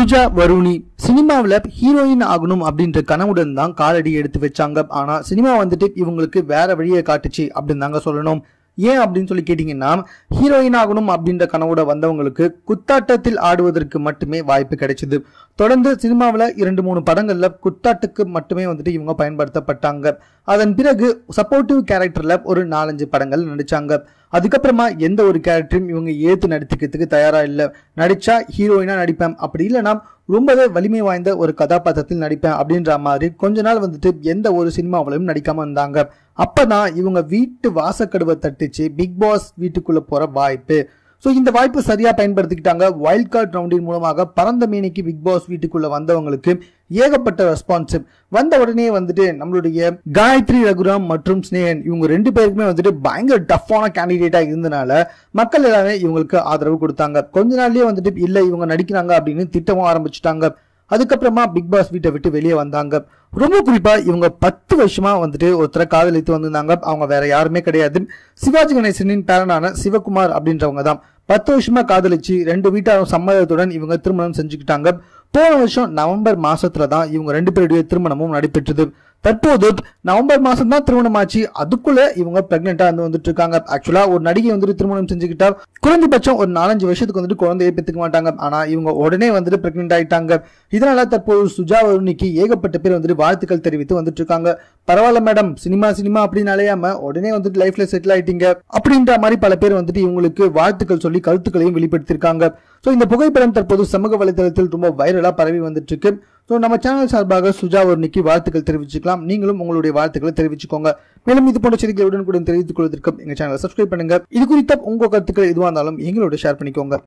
சுஜா வருணி சினிமாவில் ஹீரோயின் ஆகணும் அப்படின்ற கனவுடன் தான் காலடி எடுத்து வச்சாங்க. ஆனால் சினிமா வந்துட்டு இவங்களுக்கு வேற வழியை காட்டுச்சு அப்படின்னு தாங்க சொல்லணும். ஏன் அப்படின்னு சொல்லி கேட்டிங்கன்னா ஹீரோயின் ஆகணும் அப்படின்ற கனவோட வந்தவங்களுக்கு குத்தாட்டத்தில் ஆடுவதற்கு மட்டுமே வாய்ப்பு கிடைச்சது. தொடர்ந்து சினிமாவில் இரண்டு மூணு படங்களில் குத்தாட்டுக்கு மட்டுமே வந்துட்டு இவங்க பயன்படுத்தப்பட்டாங்க. அதன் பிறகு சப்போர்ட்டிவ் கேரக்டரில் ஒரு நாலஞ்சு படங்கள் நடித்தாங்க அதுக்கப்புறமா எந்த ஒரு கேரக்டரும் இவங்க ஏற்று நடித்துக்கிறதுக்கு தயாராக இல்லை. நடித்தா ஹீரோயினாக நடிப்பேன். அப்படி இல்லைனா ரொம்பவே வலிமை வாய்ந்த ஒரு கதாபாத்திரத்தில் நடிப்பேன் அப்படின்ற மாதிரி கொஞ்ச நாள் வந்துட்டு எந்த ஒரு சினிமாவிலையும் நடிக்காம இருந்தாங்க. அப்பதான் இவங்க வீட்டு வாசக்கடுவை தட்டுச்சு. பிக் பாஸ் வீட்டுக்குள்ள போற வாய்ப்பு. ஸோ இந்த வாய்ப்பு சரியாக பயன்படுத்திக்கிட்டாங்க. வைல்ட் கார்டு ரவுண்டின் மூலமாக பரந்த மீனிக்கு பிக் பாஸ் வீட்டுக்குள்ள வந்தவங்களுக்கு ஏகப்பட்ட ரெஸ்பான்சிவ் வந்த உடனே வந்துட்டு நம்மளுடைய காயத்ரி ரகுராம் மற்றும் ஸ்னேகன் இவங்க ரெண்டு பேருக்குமே வந்துட்டு பயங்கர டஃப்பான கேண்டிடேட்டா இருந்தனால மக்கள் எல்லாமே இவங்களுக்கு ஆதரவு கொடுத்தாங்க. கொஞ்ச நாள்லயே வந்துட்டு இல்லை இவங்க நடிக்கிறாங்க அப்படின்னு திட்டமும் ஆரம்பிச்சுட்டாங்க. அதுக்கப்புறமா பிக் பாஸ் வீட்டை விட்டு வெளியே வந்தாங்க. ரொம்ப குறிப்பாக இவங்க பத்து வருஷமாக வந்துட்டு ஒருத்தரை காதலித்து வந்திருந்தாங்க. அவங்க வேற யாருமே கிடையாது. சிவாஜி கணேசனின் பேரனான சிவகுமார் அப்படின்றவங்க தான். பத்து வருஷமாக காதலிச்சு ரெண்டு வீட்டாரும் சம்மதத்துடன் இவங்க திருமணம் செஞ்சுக்கிட்டாங்க. போன வருஷம் நவம்பர் மாசத்துல தான் இவங்க ரெண்டு பேருடைய திருமணமும் நடைபெற்றது. தற்போது நவம்பர் மாசம் தான் திருமணம் ஆச்சு. அதுக்குள்ள இவங்க பிரெக்னெண்டா வந்து வந்துட்டு இருக்காங்க. ஆக்சுவலா ஒரு நடிகை வந்துட்டு திருமணம் செஞ்சுக்கிட்டா குறைந்தபட்சம் ஒரு நாலஞ்சு வருஷத்துக்கு வந்துட்டு குழந்தையை பெற்றுக்க மாட்டாங்க. ஆனா இவங்க உடனே வந்துட்டு பிரெக்னெண்ட் ஆயிட்டாங்க. இதனால தற்போது சுஜா வருணிக்கு ஏகப்பட்ட பேர் வந்துட்டு வாழ்த்துக்கள் தெரிவித்து வந்துட்டு இருக்காங்க. பரவாயில்ல மேடம் சினிமா சினிமா அப்படின்னு அலையாம உடனே வந்துட்டு லைஃப்ல செட்டில் ஆயிட்டீங்க. அப்படின்ற மாதிரி பல பேர் வந்துட்டு இவங்களுக்கு வாழ்த்துக்கள் சொல்லி கருத்துக்களையும் வெளிப்படுத்தியிருக்காங்க. ஸோ இந்த புகைப்படம் தற்போது சமூக வலைதளத்தில் ரொம்ப வைரலா பரவி வந்துட்டு இருக்கு. ஸோ நம்ம சேனல் சார்பாக சுஜா வர்ணிக்கு வாழ்த்துக்கள் தெரிவிச்சுக்கலாம். நீங்களும் உங்களுடைய வாழ்த்துக்களை தெரிவிச்சுக்கோங்க. மேலும் இது போன்ற செய்திகளை உடனுக்குடன் தெரிவித்துக் கொள்வதற்கு எங்கள் சேனலை சப்ஸ்கிரைப் பண்ணுங்க. இது குறித்த உங்கள் கருத்துக்கள் எதுவாக இருந்தாலும் எங்களோட ஷேர் பண்ணிக்கோங்க.